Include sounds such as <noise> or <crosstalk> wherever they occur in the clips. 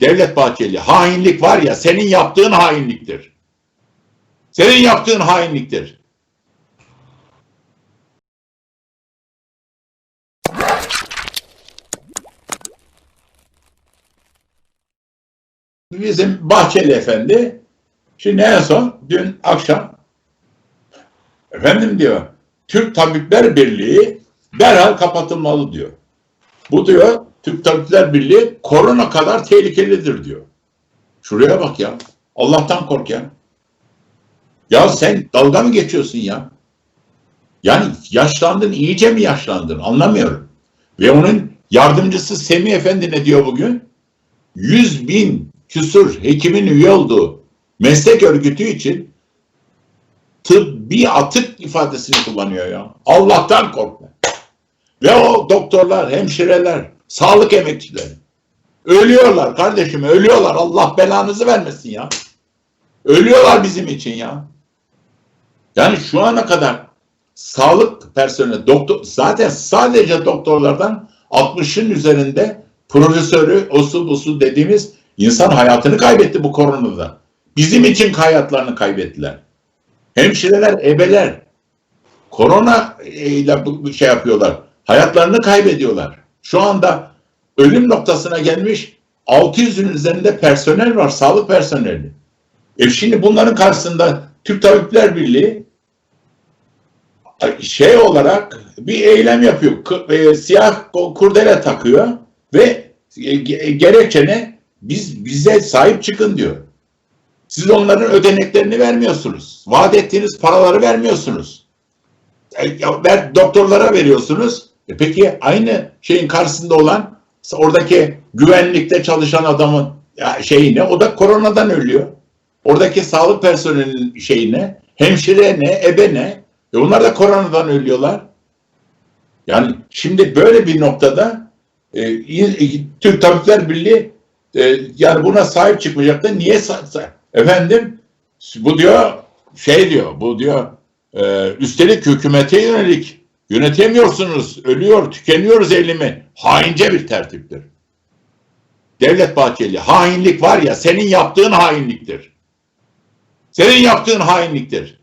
Devlet Bahçeli hainlik var ya senin yaptığın hainliktir. Senin yaptığın hainliktir. Bizim Bahçeli Efendi şimdi en son dün akşam efendim diyor Türk Tabipler Birliği derhal kapatılmalı diyor. Bu diyor Türk Tabipler Birliği korona kadar tehlikelidir diyor. Şuraya bak ya. Allah'tan kork ya. Ya sen dalga mı geçiyorsun ya? Yani yaşlandın, iyice mi yaşlandın? Anlamıyorum. Ve onun yardımcısı Semih Efendi ne diyor bugün? 100 bin küsur hekimin üye olduğu meslek örgütü için tıbbi atık ifadesini kullanıyor ya. Allah'tan korkma. Ve o doktorlar, hemşireler, sağlık emekçileri ölüyorlar kardeşim, ölüyorlar. Allah belanızı vermesin ya. Ölüyorlar bizim için ya. Yani şu ana kadar sağlık personeli, doktor, zaten sadece doktorlardan 60'ın üzerinde profesörü, osu busu dediğimiz insan hayatını kaybetti bu koronada. Bizim için hayatlarını kaybettiler. Hemşireler, ebeler korona ile bu şey yapıyorlar. Hayatlarını kaybediyorlar. Şu anda ölüm noktasına gelmiş 600'ün üzerinde personel var, sağlık personeli. E şimdi bunların karşısında Türk Tabipler Birliği şey olarak bir eylem yapıyor. E, siyah kurdele takıyor ve e, ge- gerekçe ne? Biz bize sahip çıkın diyor. Siz onların ödeneklerini vermiyorsunuz. Vaat ettiğiniz paraları vermiyorsunuz. E, ver, doktorlara veriyorsunuz. E peki aynı şeyin karşısında olan oradaki güvenlikte çalışan adamın şeyi ne? O da koronadan ölüyor. Oradaki sağlık personelinin şeyi ne? Hemşire ne? Ebe ne? E onlar da koronadan ölüyorlar. Yani şimdi böyle bir noktada e, Türk Tabipler Birliği e, yani buna sahip çıkmayacak da niye efendim bu diyor şey diyor bu diyor e, üstelik hükümete yönelik yönetemiyorsunuz ölüyor tükeniyoruz eylemi haince bir tertiptir. Devlet Bahçeli hainlik var ya senin yaptığın hainliktir. Senin yaptığın hainliktir.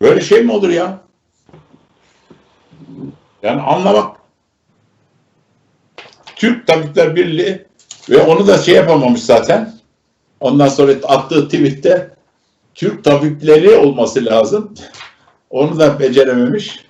Böyle şey mi olur ya? Yani anlamak Türk Tabipler Birliği ve onu da şey yapamamış zaten. Ondan sonra attığı tweette Türk tabipleri olması lazım. Onu da becerememiş.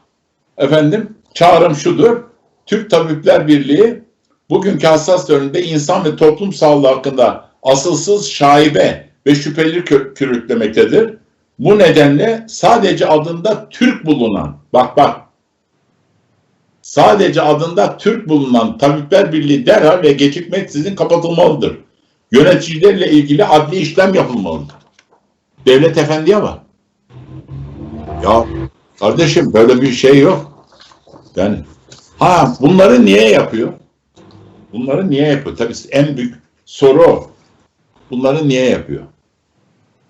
Efendim çağrım şudur. Türk Tabipler Birliği bugünkü hassas dönemde insan ve toplum sağlığı hakkında asılsız şaibe ve şüpheli körüklemektedir. Bu nedenle sadece adında Türk bulunan, bak bak, sadece adında Türk bulunan Tabipler Birliği derhal ve gecikmeksizin kapatılmalıdır. Yöneticilerle ilgili adli işlem yapılmalıdır. Devlet efendiye bak. Ya kardeşim böyle bir şey yok. Yani ha bunları niye yapıyor? Bunları niye yapıyor? Tabii en büyük soru o. Bunları niye yapıyor?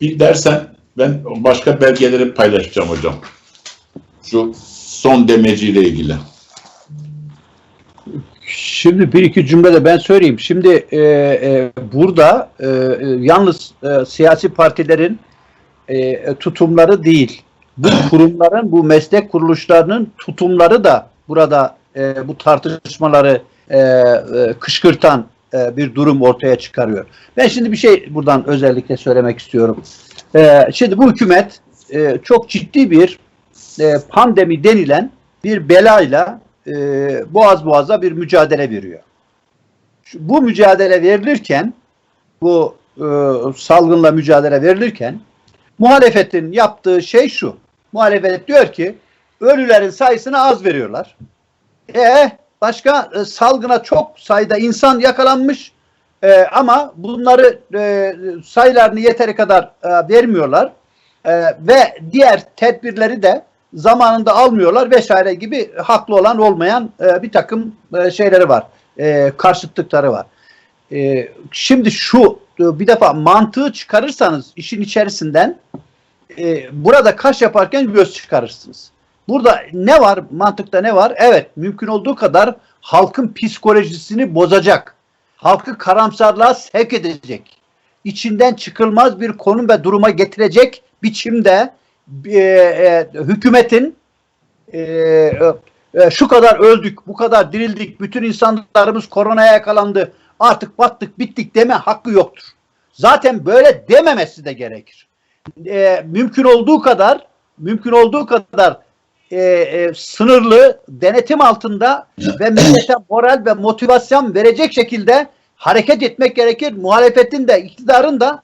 Bir dersen ben başka belgeleri paylaşacağım hocam. Şu son demeciyle ilgili. Şimdi bir iki cümle de ben söyleyeyim. Şimdi e, e, burada e, e, yalnız e, siyasi partilerin e, tutumları değil, bu <clears throat> kurumların, bu meslek kuruluşlarının tutumları da burada e, bu tartışmaları e, e, kışkırtan e, bir durum ortaya çıkarıyor. Ben şimdi bir şey buradan özellikle söylemek istiyorum. E, şimdi bu hükümet e, çok ciddi bir e, pandemi denilen bir belayla e, boğaz boğaza bir mücadele veriyor. Şu- Bu mücadele verilirken, bu e, salgınla mücadele verilirken muhalefetin yaptığı şey şu. Muhalefet diyor ki ölülerin sayısını az veriyorlar. E başka e, salgına çok sayıda insan yakalanmış e, ama bunları e, sayılarını yeteri kadar e, vermiyorlar. E, ve diğer tedbirleri de zamanında almıyorlar vesaire gibi haklı olan olmayan e, bir takım e, şeyleri var. E, karşıtlıkları var. E, şimdi şu bir defa mantığı çıkarırsanız işin içerisinden e, burada kaş yaparken göz çıkarırsınız. burada ne var? Mantıkta ne var? Evet, mümkün olduğu kadar halkın psikolojisini bozacak. Halkı karamsarlığa sevk edecek. içinden çıkılmaz bir konum ve duruma getirecek biçimde e, e, hükümetin e, e, şu kadar öldük, bu kadar dirildik, bütün insanlarımız koronaya yakalandı, artık battık, bittik deme hakkı yoktur. Zaten böyle dememesi de gerekir. E, mümkün olduğu kadar, mümkün olduğu kadar e, e, sınırlı denetim altında ve millete moral ve motivasyon verecek şekilde hareket etmek gerekir. Muhalefetin de iktidarın da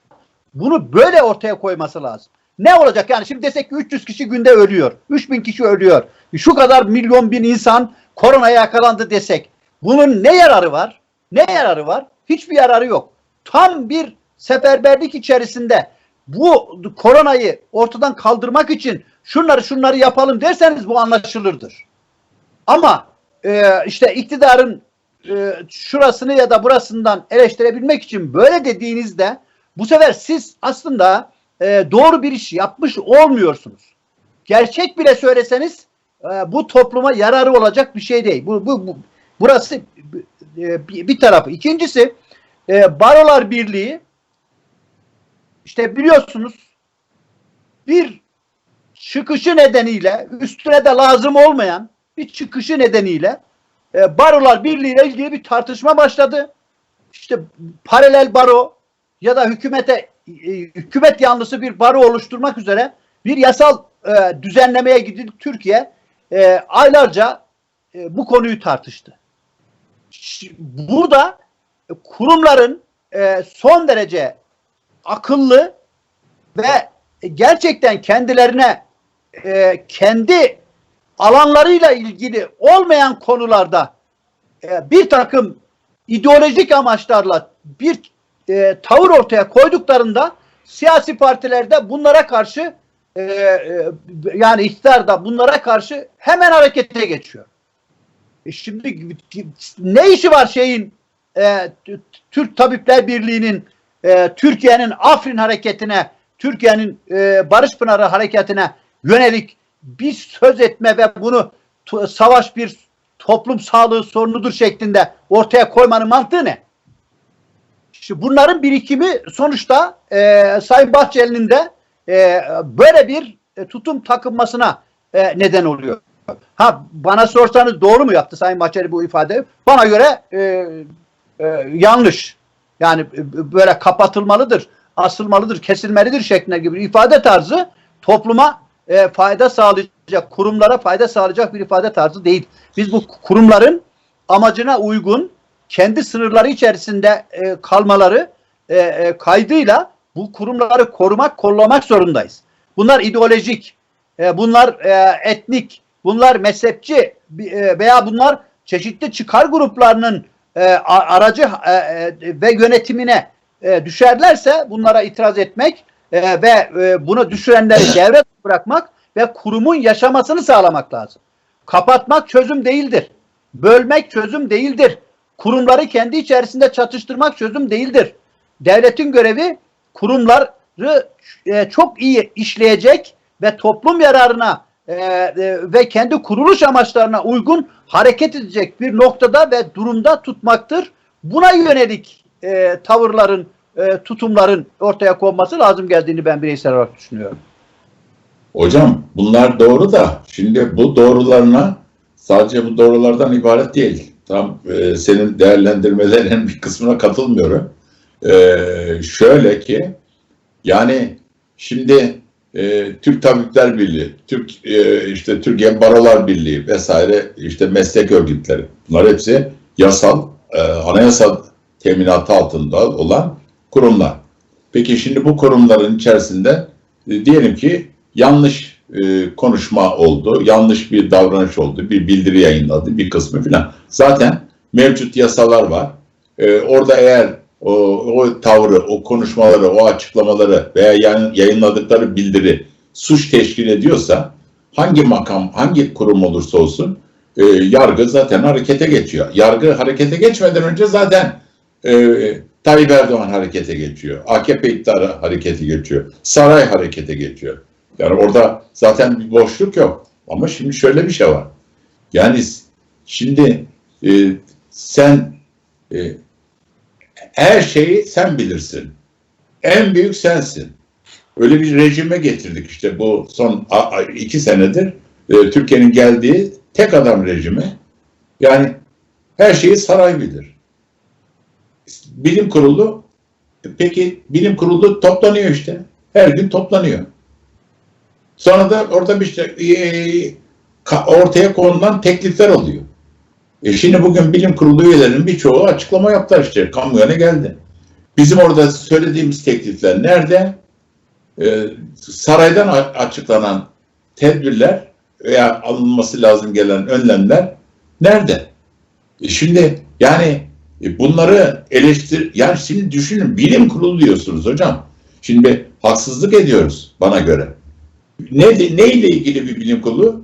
bunu böyle ortaya koyması lazım. Ne olacak yani şimdi desek ki 300 kişi günde ölüyor. 3000 kişi ölüyor. Şu kadar milyon bin insan koronaya yakalandı desek. Bunun ne yararı var? Ne yararı var? Hiçbir yararı yok. Tam bir seferberlik içerisinde bu koronayı ortadan kaldırmak için şunları şunları yapalım derseniz bu anlaşılırdır. Ama e, işte iktidarın e, şurasını ya da burasından eleştirebilmek için böyle dediğinizde bu sefer siz aslında e, doğru bir iş yapmış olmuyorsunuz. Gerçek bile söyleseniz e, bu topluma yararı olacak bir şey değil. Bu, bu, bu burası e, bir, tarafı. İkincisi e, Barolar Birliği işte biliyorsunuz bir çıkışı nedeniyle üstüne de lazım olmayan bir çıkışı nedeniyle e, Barolar Birliği ile ilgili bir tartışma başladı. İşte paralel baro ya da hükümete hükümet yanlısı bir baro oluşturmak üzere bir yasal düzenlemeye gidildi. Türkiye aylarca bu konuyu tartıştı. Burada kurumların e, son derece akıllı ve gerçekten kendilerine e, kendi alanlarıyla ilgili olmayan konularda e, bir takım ideolojik amaçlarla bir tavır ortaya koyduklarında siyasi partilerde bunlara karşı yani iktidar da bunlara karşı hemen harekete geçiyor. E şimdi ne işi var şeyin e, Türk Tabipler Birliği'nin e, Türkiye'nin Afrin hareketine, Türkiye'nin e, Barış Pınarı hareketine yönelik bir söz etme ve bunu savaş bir toplum sağlığı sorunudur şeklinde ortaya koymanın mantığı ne? İşte bunların birikimi sonuçta e, Sayın Bahçeli'nin de e, böyle bir e, tutum takınmasına e, neden oluyor. Ha bana sorsanız doğru mu yaptı Sayın Bahçeli bu ifade? Bana göre e, e, yanlış. Yani e, böyle kapatılmalıdır, asılmalıdır, kesilmelidir şeklinde gibi ifade tarzı topluma e, fayda sağlayacak, kurumlara fayda sağlayacak bir ifade tarzı değil. Biz bu kurumların amacına uygun kendi sınırları içerisinde e, kalmaları e, e, kaydıyla bu kurumları korumak, kollamak zorundayız. Bunlar ideolojik, e, bunlar e, etnik, bunlar mezhepçi e, veya bunlar çeşitli çıkar gruplarının e, aracı e, ve yönetimine düşerlerse bunlara itiraz etmek ve bunu düşürenleri <coughs> devre bırakmak ve kurumun yaşamasını sağlamak lazım. Kapatmak çözüm değildir. Bölmek çözüm değildir. Kurumları kendi içerisinde çatıştırmak çözüm değildir. Devletin görevi kurumları çok iyi işleyecek ve toplum yararına e, e, ve kendi kuruluş amaçlarına uygun hareket edecek bir noktada ve durumda tutmaktır. Buna yönelik e, tavırların, e, tutumların ortaya konması lazım geldiğini ben bireysel olarak düşünüyorum. Hocam bunlar doğru da şimdi bu doğrularına sadece bu doğrulardan ibaret değil. Tam e, senin değerlendirmelerinin <laughs> bir kısmına katılmıyorum. E, şöyle ki yani şimdi e, Türk Tabipler Birliği, Türk e, işte Türkiye Barolar Birliği vesaire işte meslek örgütleri bunlar hepsi yasal, e, anayasal teminatı altında olan kurumlar. Peki şimdi bu kurumların içerisinde e, diyelim ki yanlış e, konuşma oldu, yanlış bir davranış oldu, bir bildiri yayınladı, bir kısmı filan. Zaten mevcut yasalar var. E, orada eğer o, o tavrı, o konuşmaları, o açıklamaları veya yayın- yayınladıkları bildiri suç teşkil ediyorsa hangi makam, hangi kurum olursa olsun e, yargı zaten harekete geçiyor. Yargı harekete geçmeden önce zaten e, Tayyip Erdoğan harekete geçiyor. AKP iktidarı harekete geçiyor. Saray harekete geçiyor. Yani orada zaten bir boşluk yok. Ama şimdi şöyle bir şey var. Yani şimdi e, sen e, her şeyi sen bilirsin. En büyük sensin. Öyle bir rejime getirdik işte bu son iki senedir e, Türkiye'nin geldiği tek adam rejimi. Yani her şeyi saray bilir. Bilim kurulu peki bilim kurulu toplanıyor işte. Her gün toplanıyor. Sonra da orada bir şey e, ka- ortaya konulan teklifler oluyor. E şimdi bugün bilim kurulu üyelerinin birçoğu açıklama yaptılar işte. Kamuoyuna geldi. Bizim orada söylediğimiz teklifler nerede? Ee, saraydan açıklanan tedbirler veya alınması lazım gelen önlemler nerede? E şimdi yani e, bunları eleştir yani şimdi düşünün bilim kurulu diyorsunuz hocam. Şimdi haksızlık ediyoruz bana göre. Ne ne ile ilgili bir bilim kurulu?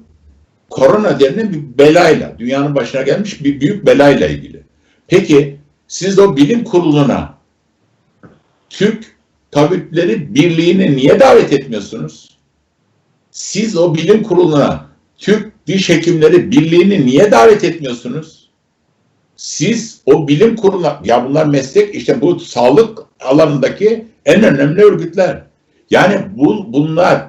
Korona denilen bir belayla, dünyanın başına gelmiş bir büyük belayla ilgili. Peki siz o bilim kuruluna Türk Tabipleri Birliği'ni niye davet etmiyorsunuz? Siz o bilim kuruluna Türk Diş Hekimleri Birliği'ni niye davet etmiyorsunuz? Siz o bilim kuruluna, ya bunlar meslek işte bu sağlık alanındaki en önemli örgütler. Yani bu, bunlar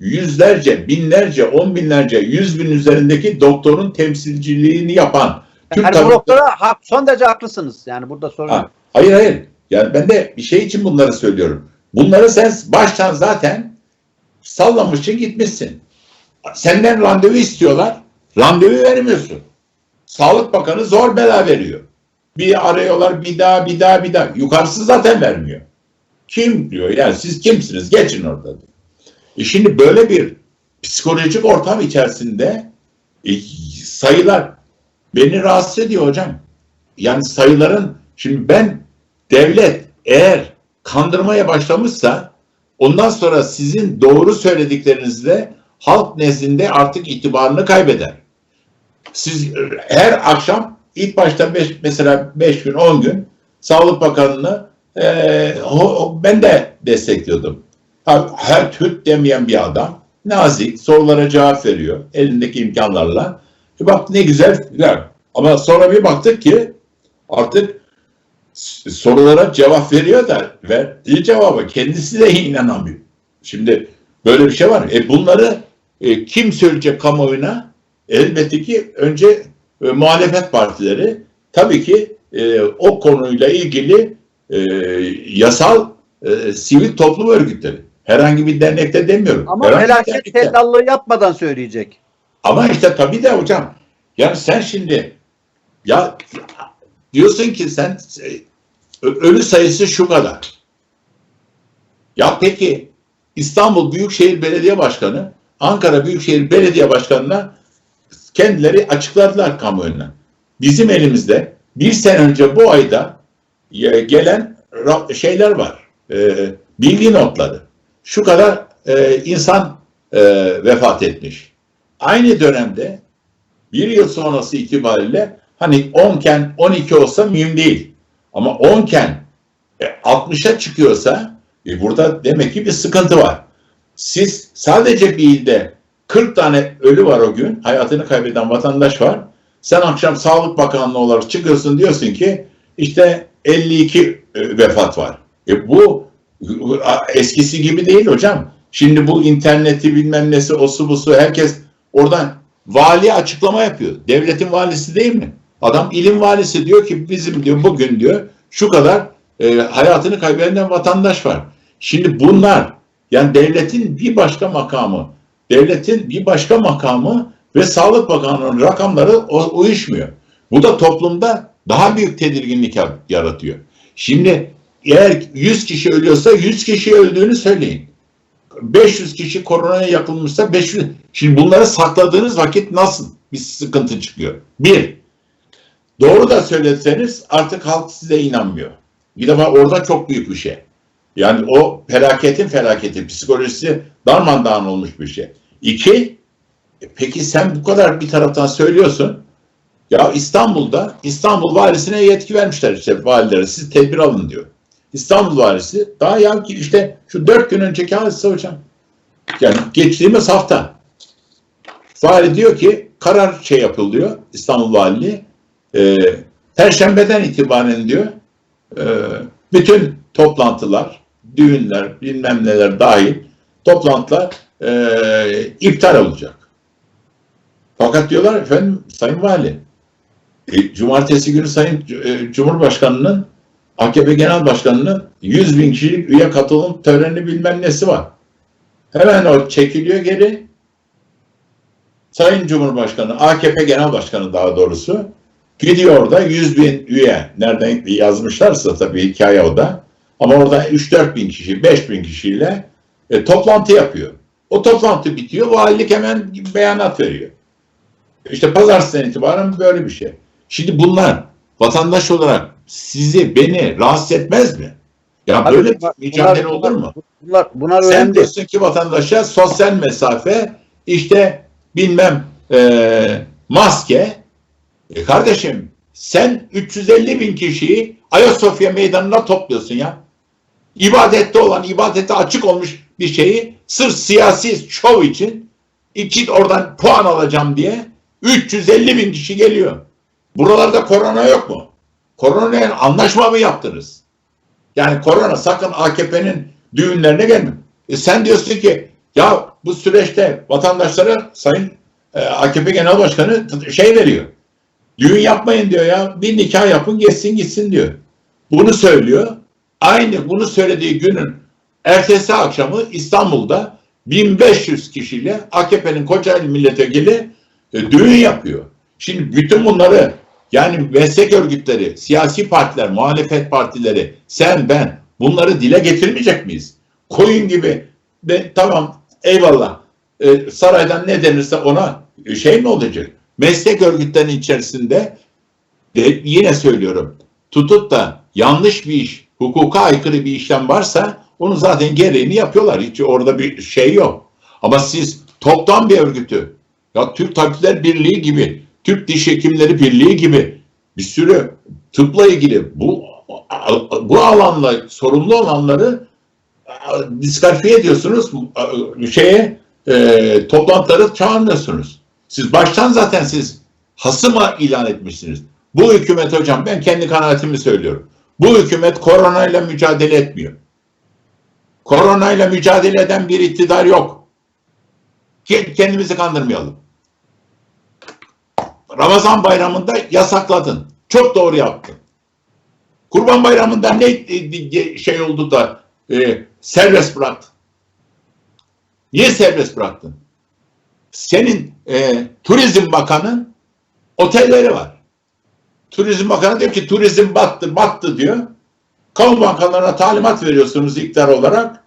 yüzlerce, binlerce, on binlerce, yüz bin üzerindeki doktorun temsilciliğini yapan Türk Yani bu noktada hak, son derece haklısınız. Yani burada sorun Ha, hayır hayır. Yani ben de bir şey için bunları söylüyorum. Bunları sen baştan zaten sallamışsın gitmişsin. Senden randevu istiyorlar. Randevu vermiyorsun. Sağlık Bakanı zor bela veriyor. Bir arıyorlar bir daha bir daha bir daha. Yukarısı zaten vermiyor. Kim diyor yani siz kimsiniz geçin orada diyor. E şimdi böyle bir psikolojik ortam içerisinde e, sayılar beni rahatsız ediyor hocam. Yani sayıların şimdi ben devlet eğer kandırmaya başlamışsa ondan sonra sizin doğru söylediklerinizde halk nezdinde artık itibarını kaybeder. Siz e, her akşam ilk başta beş, mesela 5 gün 10 gün Sağlık Bakanı'nı e, ben de destekliyordum. Ha, Her Türk demeyen bir adam nazik sorulara cevap veriyor elindeki imkanlarla. E bak ne güzel. güzel. Ama sonra bir baktık ki artık sorulara cevap veriyor da verdiği cevaba kendisi de inanamıyor. Şimdi böyle bir şey var. E bunları e, kim söyleyecek kamuoyuna? Elbette ki önce e, muhalefet partileri tabii ki e, o konuyla ilgili e, yasal e, sivil toplum örgütleri. Herhangi bir dernekte demiyorum. Ama Herhangi felaket tellallığı yapmadan söyleyecek. Ama işte tabii de hocam. Yani sen şimdi ya diyorsun ki sen e, ölü sayısı şu kadar. Ya peki İstanbul Büyükşehir Belediye Başkanı, Ankara Büyükşehir Belediye Başkanı'na kendileri açıkladılar kamuoyuna. Bizim elimizde bir sene önce bu ayda e, gelen şeyler var. E, bilgi notları. Şu kadar e, insan e, vefat etmiş. Aynı dönemde bir yıl sonrası itibariyle hani 10 iken 12 olsa mühim değil. Ama 10 iken e, 60'a çıkıyorsa e, burada demek ki bir sıkıntı var. Siz sadece bir ilde 40 tane ölü var o gün, hayatını kaybeden vatandaş var. Sen akşam Sağlık Bakanlığı olarak çıkıyorsun diyorsun ki işte 52 e, vefat var. E bu eskisi gibi değil hocam. Şimdi bu interneti bilmem nesi osu busu herkes oradan vali açıklama yapıyor. Devletin valisi değil mi? Adam ilim valisi diyor ki bizim diyor bugün diyor şu kadar e, hayatını kaybeden vatandaş var. Şimdi bunlar yani devletin bir başka makamı, devletin bir başka makamı ve Sağlık Bakanlığı'nın rakamları uyuşmuyor. Bu da toplumda daha büyük tedirginlik yar- yaratıyor. Şimdi eğer 100 kişi ölüyorsa 100 kişi öldüğünü söyleyin. 500 kişi koronaya yakılmışsa 500. Şimdi bunları sakladığınız vakit nasıl bir sıkıntı çıkıyor? Bir, doğru da söyleseniz artık halk size inanmıyor. Bir defa orada çok büyük bir şey. Yani o felaketin felaketi, psikolojisi darmadağın olmuş bir şey. İki, e peki sen bu kadar bir taraftan söylüyorsun. Ya İstanbul'da İstanbul valisine yetki vermişler işte valilere siz tedbir alın diyor. İstanbul valisi daha ya ki işte şu dört gün önceki hadise hocam. Yani geçtiğimiz hafta Vali diyor ki karar şey yapılıyor İstanbul Valiliği. E, Perşembeden itibaren diyor e, bütün toplantılar, düğünler, bilmem neler dahil toplantılar e, iptal olacak. Fakat diyorlar efendim Sayın Vali e, Cumartesi günü Sayın e, Cumhurbaşkanı'nın AKP Genel Başkanı'nın 100 bin kişilik üye katılım töreni bilmem nesi var. Hemen o çekiliyor geri. Sayın Cumhurbaşkanı, AKP Genel Başkanı daha doğrusu gidiyor orada 100 bin üye. Nereden yazmışlarsa tabii hikaye o da. Ama orada 3-4 bin kişi, 5 bin kişiyle e, toplantı yapıyor. O toplantı bitiyor, valilik hemen beyanat veriyor. İşte pazartesinden itibaren böyle bir şey. Şimdi bunlar vatandaş olarak sizi, beni rahatsız etmez mi? Ya Abi böyle bunlar- bir mücadele olur mu? Bunlar, bunlar Sen önemli. diyorsun ki vatandaşa sosyal mesafe, işte bilmem e, maske. E kardeşim sen 350 bin kişiyi Ayasofya meydanına topluyorsun ya. İbadette olan, ibadete açık olmuş bir şeyi sırf siyasi şov için iki oradan puan alacağım diye 350 bin kişi geliyor. Buralarda korona yok mu? Koronaya anlaşma mı yaptınız? Yani korona sakın AKP'nin düğünlerine gelme. E sen diyorsun ki ya bu süreçte vatandaşlara Sayın e, AKP Genel Başkanı şey veriyor. Düğün yapmayın diyor ya. Bir nikah yapın geçsin gitsin diyor. Bunu söylüyor. Aynı bunu söylediği günün ertesi akşamı İstanbul'da 1500 kişiyle AKP'nin Kocaeli milletvekili e, düğün yapıyor. Şimdi bütün bunları yani meslek örgütleri, siyasi partiler, muhalefet partileri, sen ben bunları dile getirmeyecek miyiz? Koyun gibi de, tamam eyvallah e, saraydan ne denirse ona e, şey mi olacak? Meslek örgütlerinin içerisinde de, yine söylüyorum tutup da yanlış bir iş, hukuka aykırı bir işlem varsa onu zaten gereğini yapıyorlar. Hiç orada bir şey yok. Ama siz toptan bir örgütü, ya Türk Tabipler Birliği gibi, Türk Diş Hekimleri Birliği gibi bir sürü tıpla ilgili bu bu alanla sorumlu olanları diskalifiye ediyorsunuz şeye e, toplantıları çağırmıyorsunuz. Siz baştan zaten siz hasıma ilan etmişsiniz. Bu hükümet hocam ben kendi kanaatimi söylüyorum. Bu hükümet koronayla mücadele etmiyor. Koronayla mücadele eden bir iktidar yok. Kendimizi kandırmayalım. Ramazan bayramında yasakladın. Çok doğru yaptın. Kurban bayramında ne e, şey oldu da e, serbest bıraktın? Niye serbest bıraktın? Senin e, turizm bakanın otelleri var. Turizm Bakanı diyor ki turizm battı, battı diyor. Kamu bankalarına talimat veriyorsunuz iktidar olarak.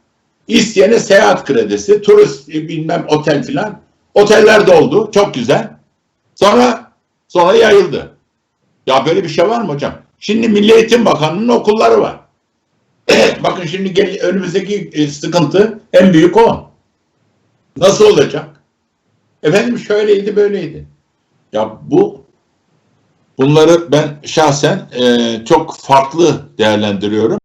İsteyene seyahat kredisi, turist e, bilmem otel filan. Oteller doldu. Çok güzel. Sonra sonra yayıldı. Ya böyle bir şey var mı hocam? Şimdi Milli Eğitim Bakanı'nın okulları var. Bakın şimdi gel, önümüzdeki e, sıkıntı en büyük o. Nasıl olacak? Efendim şöyleydi böyleydi. Ya bu bunları ben şahsen e, çok farklı değerlendiriyorum.